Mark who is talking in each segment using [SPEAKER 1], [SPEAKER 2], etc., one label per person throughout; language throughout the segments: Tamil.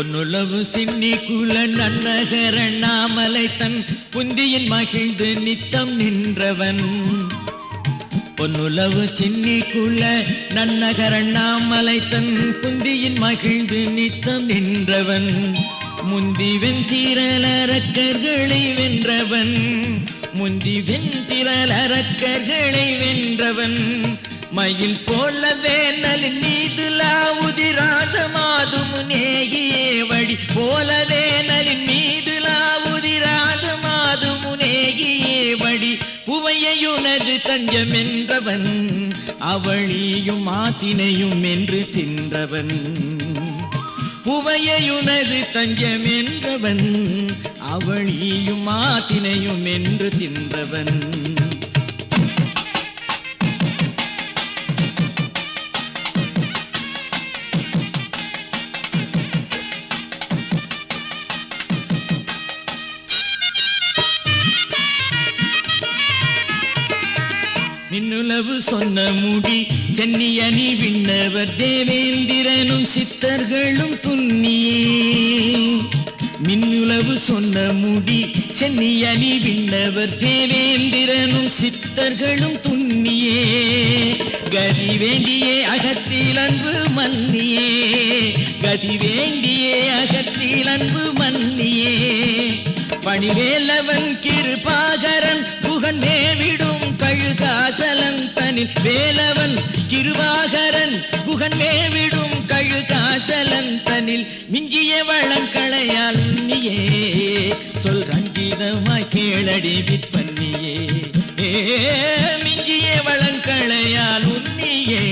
[SPEAKER 1] பொன்னுளவு சின்னி குல நன்னகர நாமலை தன் புந்தியின் மகிழ்ந்து நித்தம் நின்றவன். பொன்னுளவு சின்னி குல நன்னகர நாமலை தன் புந்தியின் மகிழ்ந்து நித்தம் நின்றவன். முந்தி வெந்திரலரக்கர்களை வென்றவன். முந்தி வெந்திரலரக்கர்களை வென்றவன். மயில் போல வேனல் நீதுலா உதிராத மாதும் நேயே வழி போல வேனல் நீதுலா உதிராத மாதும் நேயே வழி புவையுனது தஞ்சம் என்றவன் அவளியும் மாத்தினையும் என்று தின்றவன். புவையுனது தஞ்சம் என்றவன் அவளியும் மாத்தினையும் என்று தின்றவன். நின்னுளவு சொன்ன முடி சென்னியணி விண்ணவர் தேவேந்திரனும் சித்தர்களும் துன்னியே. மின்னுளவு சொன்ன முடி சென்னியணி விண்ணவர் தேவேந்திரனும் சித்தர்களும் துன்னியே. கதி வேண்டியே அகத்தில் அன்பு மன்னியே. கதி வேண்டியே அகத்தில் அன்பு மன்னியே. பணிவேலவன் கிருபாகரன் புகன் மேவிடும் வாசலன் தனில் வேலவன் கிருவாகரன் புகன் மேவிடும் கழுகாசலன் தனில் மிஞ்சிய வளங்களையால் உன்னியே. சொல் ரஞ்சிதமாய் கேளடி விற்பன்னியே. மிஞ்சிய வளங்களையால் உன்னியே.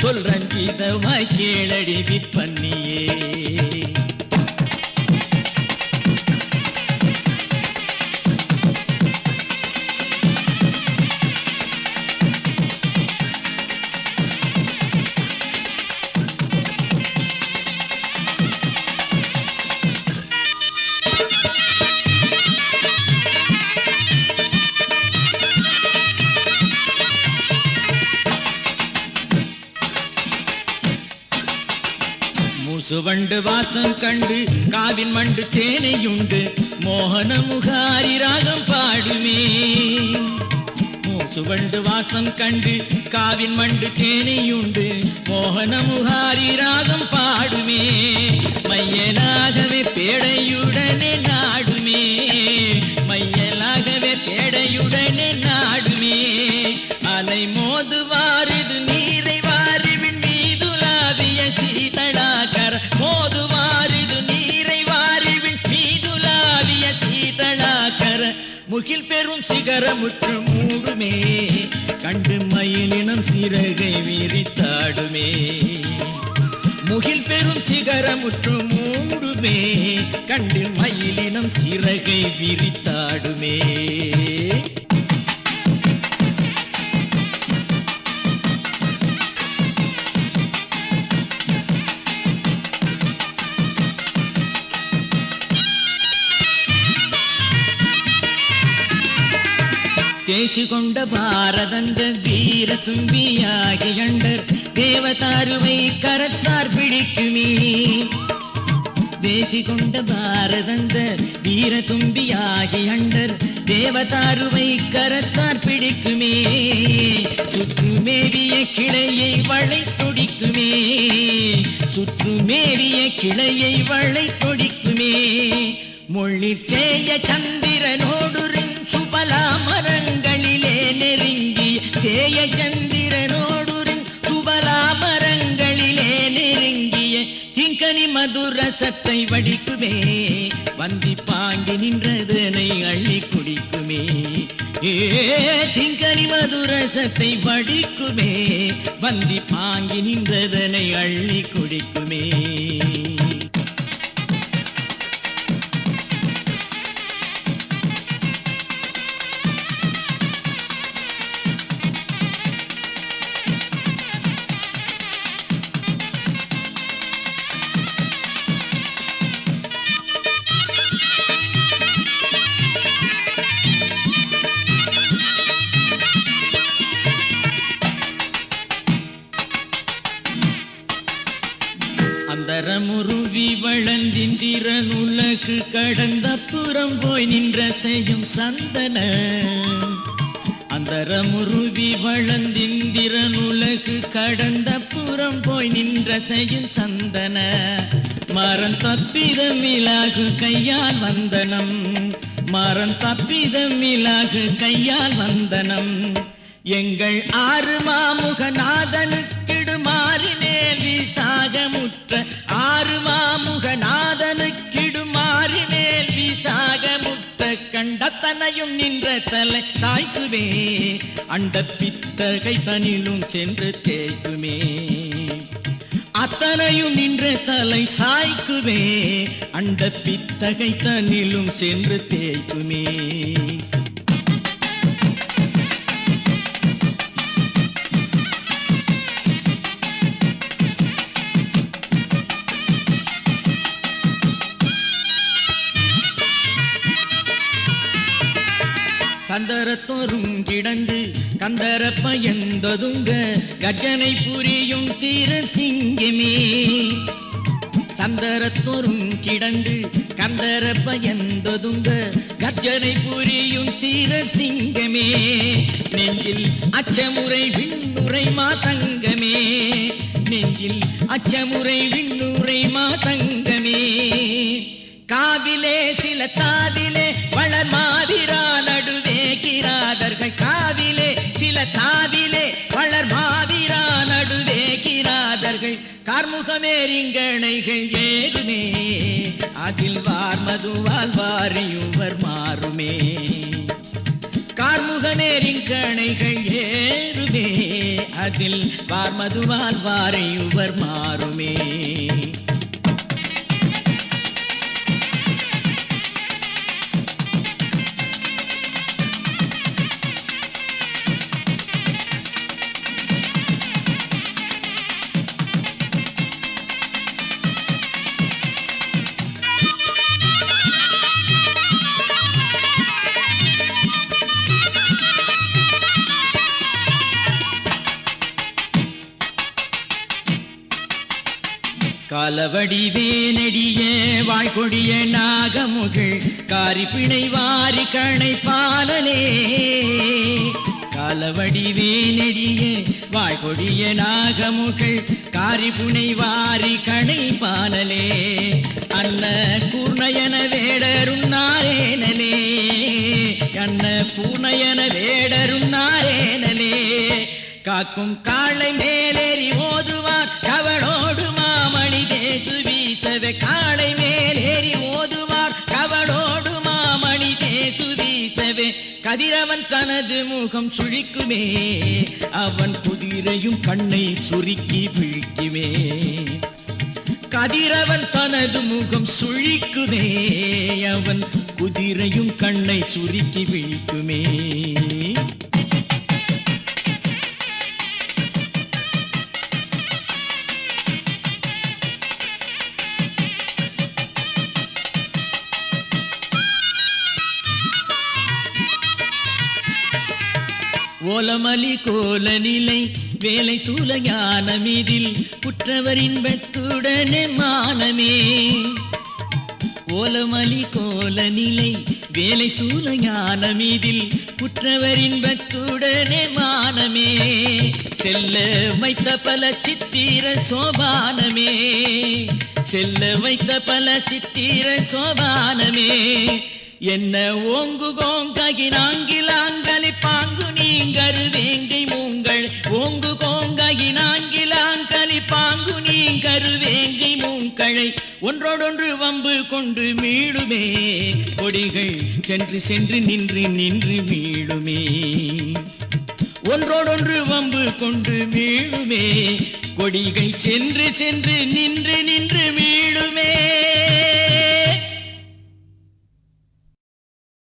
[SPEAKER 1] சொல் ரஞ்சிதமாய் கேளடி விற்பன்னியே. வாசம் கண்டு காவின் மண்டு தேனையுண்டு. மோகன முகாரி ராகம் பாடுமே. சுவண்டு வாசம் கண்டு காவின் மண்டு தேனையுண்டு. மோகன முகாரி ராகம் பாடுமே. மையனாகவே பேடையுடனே நாடு மூக்கில் பெரும் சிகரமுற்று மூடுமே. கண்டு மயிலினம் சிறகை விரித்தாடுமே. முகில் பெரும் சிகரமுற்று மூடுமே. கண்டு மயிலினம் சிறகை விரித்தாடுமே பேசிக்கொண்ட பாரதந்த வீர தும்பியாகி கண்டர் தேவதாருவை கரத்தார் பிடிக்குமே. பேசிக்கொண்ட பாரதந்த வீர தும்பியாகி அண்டர் தேவதாருவை கரத்தார் பிடிக்குமே. சுற்றுமேறிய கிளையை வளை தொடிக்குமே. சுற்றுமேறிய கிளையை வளை தொடிக்குமே. மொழிற் சேய சந்திரனோடு மதுரசத்தை வடிக்குமே. வந்தி பாங்கி நின்றதனை அள்ளி குடிக்குமே. ஏ திங்கனி மதுரசத்தை வடிக்குமே. வந்தி பாங்கி நின்றதனை அள்ளி குடிக்குமே. உலகு கடந்த புறம் போய் நின்ற செய்யும் சந்தன. அந்தரமுருவி வளர்ந்திந்திரன் உலகு கடந்த புறம் போய் நின்ற செய்யும் சந்தன. மரம் தப்பிதமிலாகு கையால் வந்தனம். மரம் தப்பிதமிலாகு கையால் வந்தனம். எங்கள் ஆறு மாமுகநாதனுக்கிடு மாறினேல் சாகமுற்ற கண்டத்தனையும் நின்ற தலை சாய்க்குமே. அண்ட பித்தகை தனிலும் சென்று தேய்க்குமே. அத்தனையும் நின்ற தலை சாய்க்குவே அண்ட பித்தகை தனிலும் சென்று தேய்க்குமே. சந்தரத்தோறும் கிடந்து கந்தர பயந்ததுங்க. கஜனை புரியும் தீர சிங்கமே. சந்தரத்தோறும் கிடந்து கந்தர பயந்ததுங்க. கர்ஜனை புரியும் தீர சிங்கமே. நெஞ்சில் அச்சமுறை விண்ணுரை மாதங்கமே. நெஞ்சில் அச்சமுறை விண்ணுரை மாதங்கமே. காவிலே சில தாவிலே வளர் மாதிரா நடுவே. கிராதர்கள் காதிலே சில காதிலே வளர் மாதிரா நடுவே கிராதர்கள் கார்முகமேரிங்கணைகள் ஏதுமே அதில் வார் மதுவால் வாரியுவர் மாறுமே. கார்முகநேரிங்கணைகள் ஏறுமே அதில் வார் மதுவால் வாரியுவர் மாறுமே. காலவடி வேனடிய வாய்கொடிய நாகமுகில் காரிப்பிணை வாரி கணை பாலனே காலவடி வேனடிய வாய்கொடிய நாகமுகில் காரிப்புனை வாரி கணை பாலலே அன்ன கூர்ணயன வேடரும் நாரேனலே அன்ன கூர்ணயன வேடரும் நாரேனலே காக்கும் காளை மேலேறி ஓதுவார் கவனோடுவார் அவன் தனது முகம் சுழிக்குமே. அவன் குதிரையும் கண்ணை சுருக்கி விழிக்குமே கதிரவன் தனது முகம் சுழிக்குமே. அவன் குதிரையும் கண்ணை சுருக்கி விழிக்குமே ஓலமலி கோல நிலை வேலை சூலஞான மீதில் குற்றவரின் வெட்டுடனே மானமே. ஓலமலி கோல நிலை வேலை சூலஞான மீதில் குற்றவரின் வெட்டுடனே மானமே. செல்ல வைத்த பல சித்திர சோபானமே. செல்ல வைத்த பல சித்திர சோபானமே. என்ன ஓங்கு கோங்ககினாங்கிலாங்கலி நீங்கரு வேங்கை மூங்கள் ஓங்கு கோங்ககினாங்கிலாங்கலி பாங்கு நீங்கரு வேங்கை மூங்களை. ஒன்றோடொன்று வம்பு கொண்டு மீளுமே கொடிகள் சென்று சென்று நின்று நின்று மீளுமே. ஒன்றோடொன்று வம்பு கொண்டு மீளுமே கொடிகள் சென்று சென்று நின்று நின்று